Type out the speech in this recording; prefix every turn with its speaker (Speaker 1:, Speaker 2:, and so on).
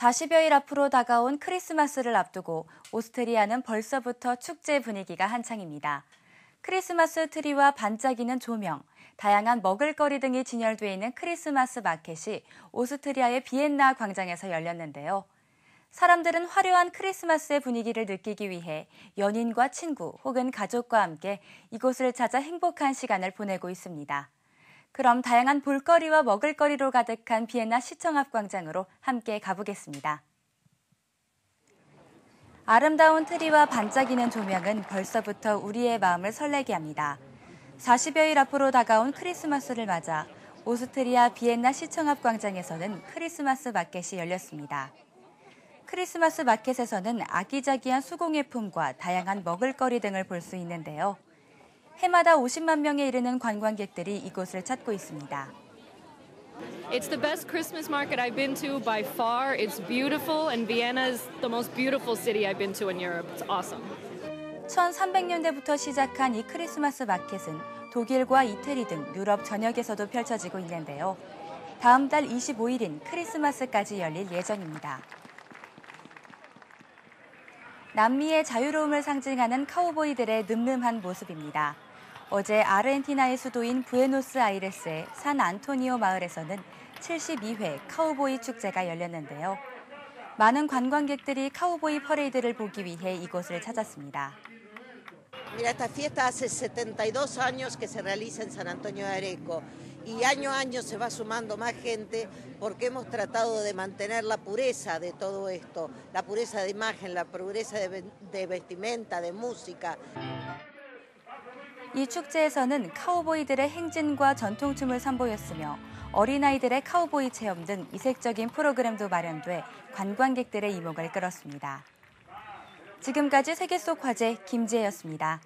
Speaker 1: 40여일 앞으로 다가온 크리스마스를 앞두고 오스트리아는 벌써부터 축제 분위기가 한창입니다. 크리스마스 트리와 반짝이는 조명, 다양한 먹을거리 등이 진열돼 있는 크리스마스 마켓이 오스트리아의 비엔나 광장에서 열렸는데요. 사람들은 화려한 크리스마스의 분위기를 느끼기 위해 연인과 친구 혹은 가족과 함께 이곳을 찾아 행복한 시간을 보내고 있습니다. 그럼 다양한 볼거리와 먹을거리로 가득한 비엔나 시청 앞 광장으로 함께 가보겠습니다. 아름다운 트리와 반짝이는 조명은 벌써부터 우리의 마음을 설레게 합니다. 40여일 앞으로 다가온 크리스마스를 맞아 오스트리아 비엔나 시청 앞 광장에서는 크리스마스 마켓이 열렸습니다. 크리스마스 마켓에서는 아기자기한 수공예품과 다양한 먹을거리 등을 볼 수 있는데요. 해마다 50만 명에 이르는 관광객들이 이곳을 찾고 있습니다.
Speaker 2: It's the best Christmas market I've been to by far. It's beautiful, and Vienna is the most beautiful city I've been to in Europe. It's awesome.
Speaker 1: 1300년대부터 시작한 이 크리스마스 마켓은 독일과 이태리 등 유럽 전역에서도 펼쳐지고 있는데요. 다음 달 25일인 크리스마스까지 열릴 예정입니다. 남미의 자유로움을 상징하는 카우보이들의 늠름한 모습입니다. 어제 아르헨티나의 수도인 부에노스아이레스의 산 안토니오 마을에서는 72회 카우보이 축제가 열렸는데요. 많은 관광객들이 카우보이 퍼레이드를 보기 위해 이곳을 찾았습니다.
Speaker 3: Mira, esta fiesta hace 72 años que se realiza en San Antonio de Areco y año a año se va sumando más gente porque hemos tratado de mantener la pureza de todo esto, la pureza de imagen, la pureza de, de vestimenta, de música.
Speaker 1: 이 축제에서는 카우보이들의 행진과 전통춤을 선보였으며 어린아이들의 카우보이 체험 등 이색적인 프로그램도 마련돼 관광객들의 이목을 끌었습니다. 지금까지 세계 속 화제 김지혜였습니다.